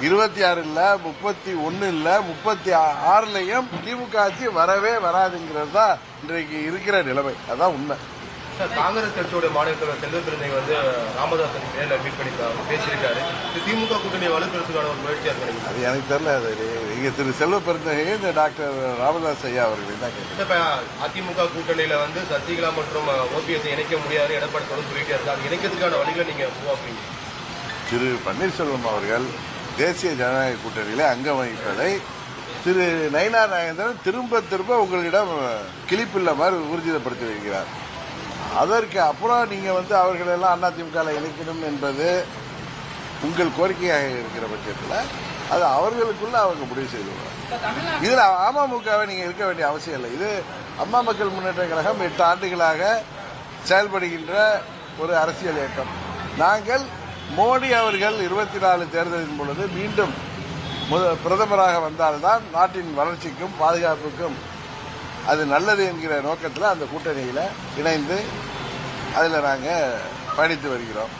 இருபத்தி ஆறு இல்ல முப்பத்தி ஒன்னு இல்ல முப்பத்தி ஆறுலயும் திமுக ஆட்சி வரவே வராதுங்கிறது தான் இன்றைக்கு இருக்கிற நிலைமை. அதான் உண்மை. காங்கிரஸ் கட்சியோட மாநில தலைவர் செல்வ வந்து ராமதாசன் நேரில் மீட் பண்ணி பேசியிருக்காரு. திமுக கூட்டணி வலுப்படுத்துக்கான ஒரு முயற்சியா இருக்கு அது எனக்கு தெரியல அது இங்க திரு செல்வ இந்த டாக்டர் ராமதாஸ் ஐயா அவர்களை தான். இப்ப அதிமுக கூட்டணியில வந்து சசிகலா மற்றும் ஓபிஎஸ் இணைக்க முடியாது எடப்பாடி தொடர்ந்து சொல்லிட்டே இருக்காங்க இணைக்கிறதுக்கான வழிகளை நீங்க உருவாக்குறீங்க திரு பன்னீர்செல்வம் அவர்கள் தேசிய ஜனநாயக கூட்டணியில அங்கம் வகிப்பதை திரு நயினார் நாகேந்திரன் திரும்ப திரும்ப உங்களிடம் கிளிப்பில்ல மாதிரி ஊர்ஜிதப்படுத்தி வைக்கிறார் அதற்கு அப்புறம் நீங்க வந்து அவர்களெல்லாம் அதிமுக இணைக்கணும் என்பது உங்கள் கோரிக்கையாக இருக்கிற பட்சத்தில் அது அவர்களுக்குள்ள அவங்க முடிவு செய்துள்ளார் இதுல அமமுகவை நீங்க இருக்க வேண்டிய அவசியம் இல்லை. இது அம்மா மக்கள் முன்னேற்ற கழகம் எட்டு ஆண்டுகளாக செயல்படுகின்ற ஒரு அரசியல் இயக்கம். நாங்கள் மோடி அவர்கள் இருபத்தி நாலு தேர்தலின் பொழுது மீண்டும் முத- பிரதமராக வந்தால்தான் நாட்டின் வளர்ச்சிக்கும் பாதுகாப்புக்கும் அது நல்லது என்கிற நோக்கத்தில் அந்த கூட்டணியில் இணைந்து அதில் நாங்கள் பயணித்து வருகிறோம்.